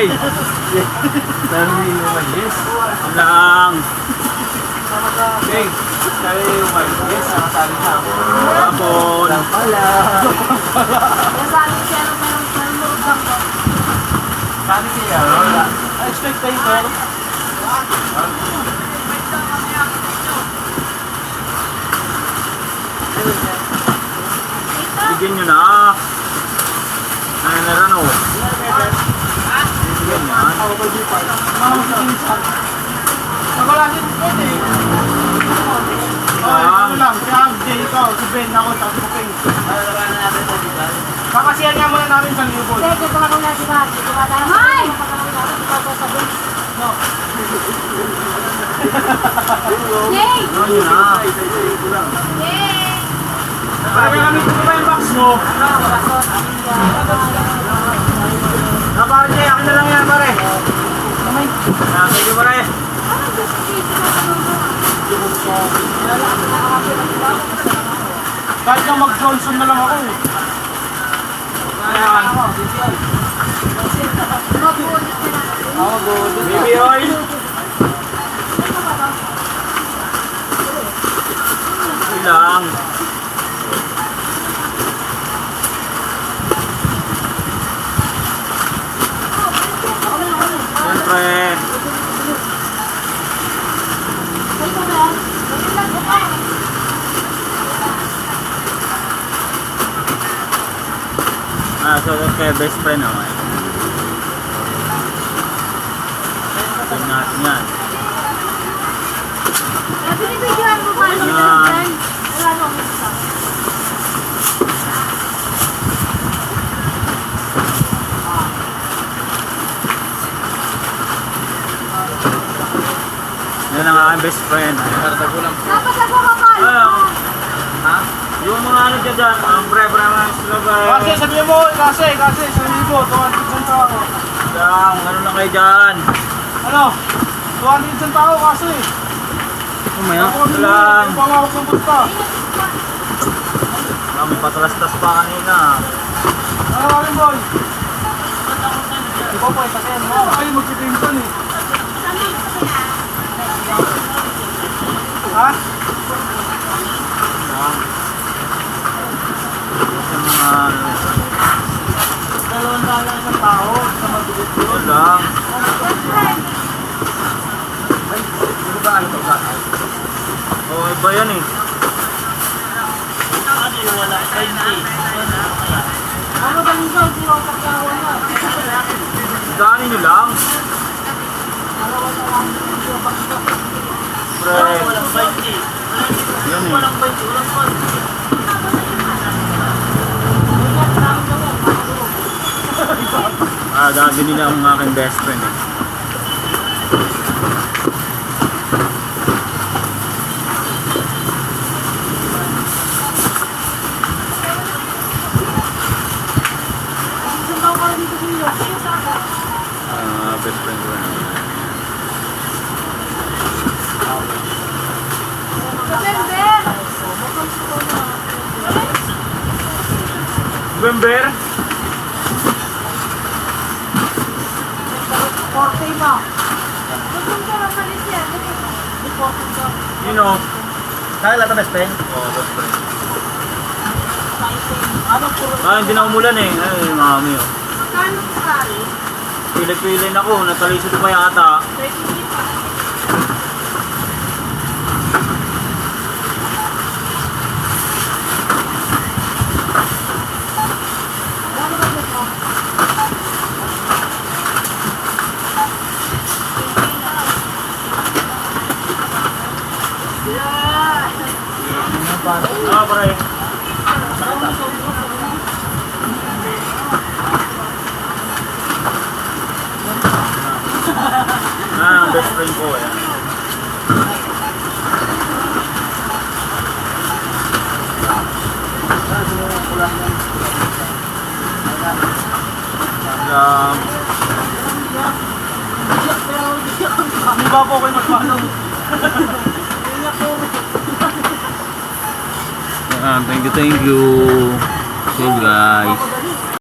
Okay. Sabi naman, yes. Yun lang. Okay. Sabi naman, yes. Nakasabi sa ako. Hapon. Lang pala. Sabi siya nung meron meron lubang ko. Sabi siya, wala. Expect tayo pero. Bigyan nyo na. Bigyan yan. Wala din pwede. Oh, ano lang, si Abdi, ikaw, si Ben, ako, tapos si King. Kakasiyan nga muna namin sa libo. Hindi, dito ako na si Bati. Dito ka tayo. Hay! Yay! Ano nyo na. Yay! Kaya gamit ko ba yung box mo? Ah, pare, Jay, akin na lang yan, pare. Ah, thank you pare. Kahit na mag-Johnson na lang ako eh. Ayan. Baby oil. Yun lang. Siyempre. So kay best friend naman. Tignan natin yan. Binibigyan mo pa ng Yan. Wala isa. Yan ang aking best friend. Dapat ako kapal. Ano? Ha? Yung mga ano dyan dyan, ang pre-pre mga slogan. Kasi sabihin mo, kasi, kasi, sa libo, 200 centavo. Dang, ano na kayo dyan? Ano? 200 centavo kasi. Umaya, Ako ito lang. Yung pangawak ng busta. Kami patalastas pa kanina. Ano kami boy? Di ba po, isakin mo. Ay, magpipinsan eh. Ha? Yung mga ano, Dalawang dala isang tao sa mabigat ito yun. lang. Ano ba ano ba? Iba yan eh. Ano ba nito? Hindi na. Nyo lang. Pre. Yan eh. Ah, dami nila ang aking best friend eh. Isang tao ka dito sa iyo. Ah, best friend ko yan. November! November? 40 na. Nagpunta ka lang 40 ka. You know. Kaya lang best friend? Oo, best friend. Puro? Ah, hindi na umulan eh. Ay, mami oh. Magkano sa kari? Pilit-pilin ako, natalisod pa yata. 30 pa. Ah, pare. Ah, best friend ko eh. Um, Di ba po kayo magpano? Ah, thank you, thank you. So guys.